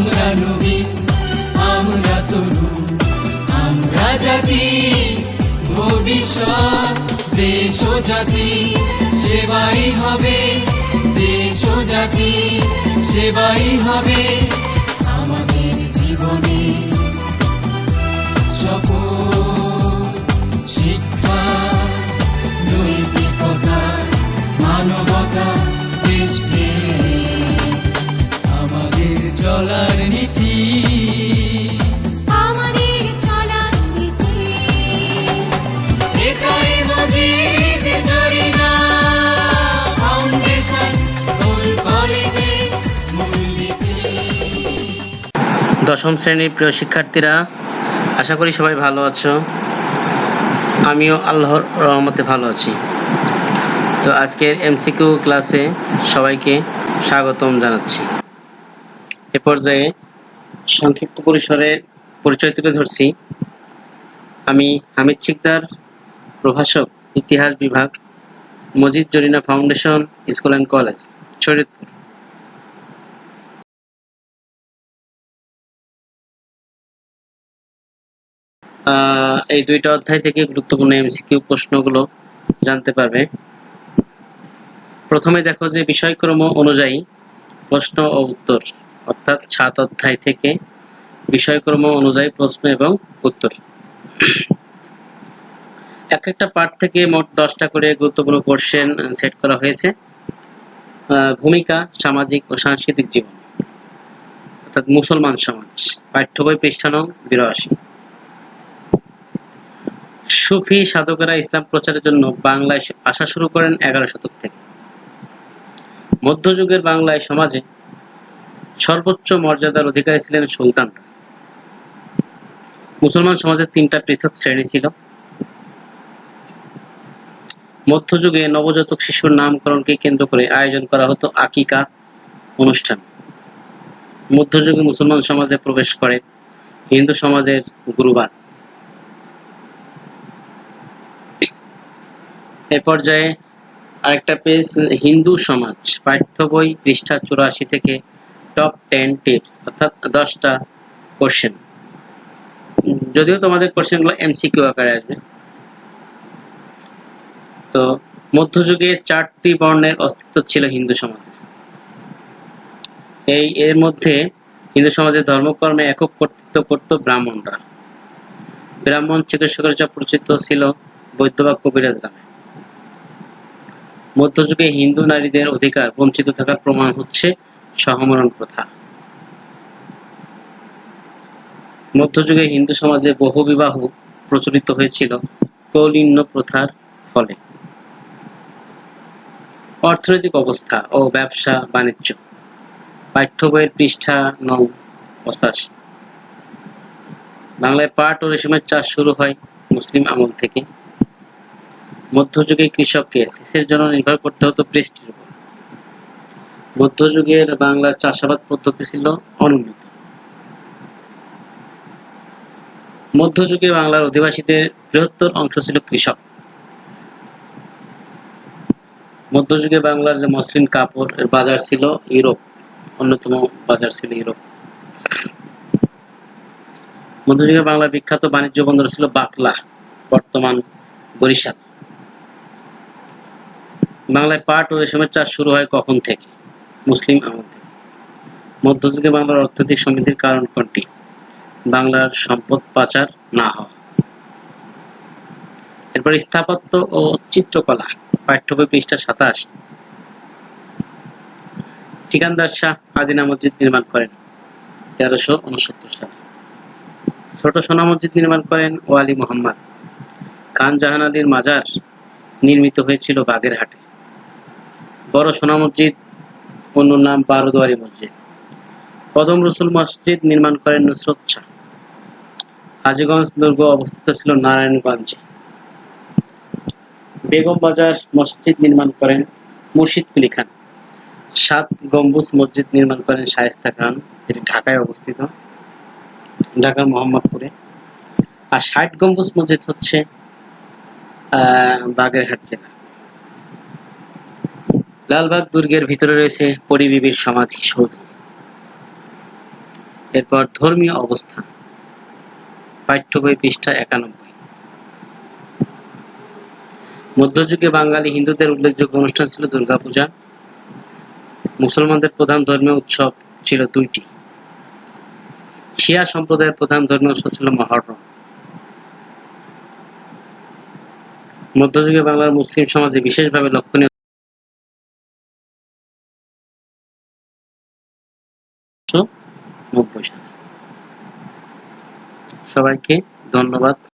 আমরা নবীন আমরা তরুণ আমরা জাতি, ভবিষ্যৎ, দেশ ও জাতি, সেবাই হবে, দেশ ও জাতি, সেবাই হবে। দশম শ্রেণির প্রিয় শিক্ষার্থীরা, আশা করি সবাই ভালো আছো। আমিও আল্লাহর রহমতে ভালো আছি। তো আজকের এমসিকিউ ক্লাসে সবাইকে স্বাগতম জানাচ্ছি। এ পর্যায়ে সংক্ষিপ্ত পরিসরে পরিচয় তুলে ধরছি। আমি হামিদ শিকদার, প্রভাষক, ইতিহাস বিভাগ, Majid Zarina foundation, school and college, Shariatpur. এই দুইটা অধ্যায় থেকে গুরুত্বপূর্ণ এমসিকিউ প্রশ্নগুলো জানতে পারবে। প্রথমে দেখো যে বিষয়ক্রম অনুযায়ী প্রশ্ন ও উত্তর, অর্থাৎ সাত অধ্যায় থেকে বিষয়ক্রম অনুযায়ী প্রশ্ন এবং উত্তর। এক একটা পার্ট থেকে মোট দশটা করে গুরুত্বপূর্ণ কোশ্চেন সেট করা হয়েছে। ভূমিকা, সামাজিক ও সাংস্কৃতিক জীবন, অর্থাৎ মুসলমান সমাজ পাঠ্য বই পৃষ্ঠা নং বিরাশি। সুফি সাধকেরা ইসলাম প্রচারের জন্য বাংলায় আসা শুরু করেন এগারো শতক থেকে। মধ্যযুগের বাংলায় সমাজে সর্বোচ্চ মর্যাদার অধিকারী ছিলেন সুলতানরা। মুসলমান সমাজের তিনটা পৃথক শ্রেণি ছিল। মধ্যযুগে নবজাতক শিশুর নামকরণকে কেন্দ্র করে আয়োজন করা হতো আকিকা অনুষ্ঠান। মধ্যযুগে মুসলমান সমাজে প্রবেশ করে হিন্দু সমাজের গুরুবাদ। এ পর্যায়ে আরেকটা পেজ, হিন্দু সমাজ, পাঠ্য বই পৃষ্ঠা চুরাশি থেকে টপ টেন টিপস অর্থাৎ দশটা কোশ্চেন যদিও তোমাদের কোশ্চেনগুলো এমসিকিউ আকারে আসবে। তো মধ্যযুগে চারটি বর্ণের অস্তিত্ব ছিল হিন্দু সমাজে এই, এর মধ্যে হিন্দু সমাজের ধর্মকর্মে একক কর্তৃত্ব করত ব্রাহ্মণরা। ব্রাহ্মণ চিকিৎসকের যা পরিচিত ছিল বৈদ্য বা কবিরাজ নামে। মধ্যযুগে হিন্দু নারীদের অধিকার বঞ্চিত থাকার প্রমাণ হচ্ছে সহমরণ প্রথা। মধ্যযুগে হিন্দু সমাজে বহু বিবাহ প্রচলিত হয়েছিল কৌলিন্য প্রথার ফলে। অর্থনৈতিক অবস্থা ও ব্যবসা বাণিজ্য। পাঠ্য বইয়ের পৃষ্ঠা নং পঁচাশি। বাংলায় পাট ও রেশমের চাষ শুরু হয় মুসলিম আমল থেকে। মধ্যযুগে কৃষককে সেচের জন্য নির্ভর করতে হতো বৃষ্টির উপর। মধ্যযুগের বাংলার চাষাবাদ পদ্ধতি ছিল অনুন্নত। মধ্যযুগে বাংলার অধিবাসীদের বৃহত্তর অংশ ছিল কৃষক। মধ্যযুগে বাংলার যে মসলিন কাপড় এর বাজার ছিল ইউরোপ, অন্যতম বাজার ছিল ইউরোপ। মধ্যযুগে বাংলার বিখ্যাত বাণিজ্য বন্দর ছিল বাকলা, বর্তমান বরিশাল। বাংলায় পাট ও রেশমের চাষ শুরু হয় কখন থেকে? মুসলিম আমল। থেকে মধ্যযুগে বাংলার অর্থনৈতিক সমৃদ্ধির কারণ কোনটি? বাংলার সম্পদ পাচার না হওয়া। এরপর স্থাপত্য ও চিত্রকলা পাঠ্য বই পৃষ্ঠা সাতাশ। সিকান্দার শাহ আদিনা মসজিদ নির্মাণ করেন তেরোশো উনসত্তর সালে। ছোট সোনা মসজিদ নির্মাণ করেন ওয়ালি মোহাম্মদ। খান জাহান আলীর মাজার নির্মিত হয়েছিল বাগেরহাটে। বড় সোনা মসজিদ, অন্য নাম বারোদুয়ারি মসজিদ। কদম রসুল মসজিদ নির্মাণ করেন নুসরত শাহ হাজীগঞ্জ দুর্গ অবস্থিত ছিল নারায়ণগঞ্জে। বেগম বাজার মসজিদ নির্মাণ করেন মুর্শিদ কুলি খান। সাত গম্বুজ মসজিদ নির্মাণ করেন শায়েস্তা খান, এটি ঢাকায় অবস্থিত ঢাকার মোহাম্মদপুরে। আর ষাট গম্বুজ মসজিদ হচ্ছে বাগেরহাট জেলা। লালবাগ দুর্গের ভিতরে রয়েছে পরিবিবির সমাধি সৌধ। এরপর ধর্মীয় অবস্থা পাঠ্য বই পৃষ্ঠা একানব্বই। মধ্যযুগে বাঙালি হিন্দুদের উল্লেখযোগ্য অনুষ্ঠান ছিল দুর্গাপূজা। মুসলমানদের প্রধান ধর্মীয় উৎসব ছিল দুইটি। শিয়া সম্প্রদায়ের প্রধান ধর্মীয় উৎসব ছিল মহরম। মধ্যযুগে বাংলার মুসলিম সমাজে বিশেষভাবে লক্ষণীয় নব্বই সবাইকে ধন্যবাদ।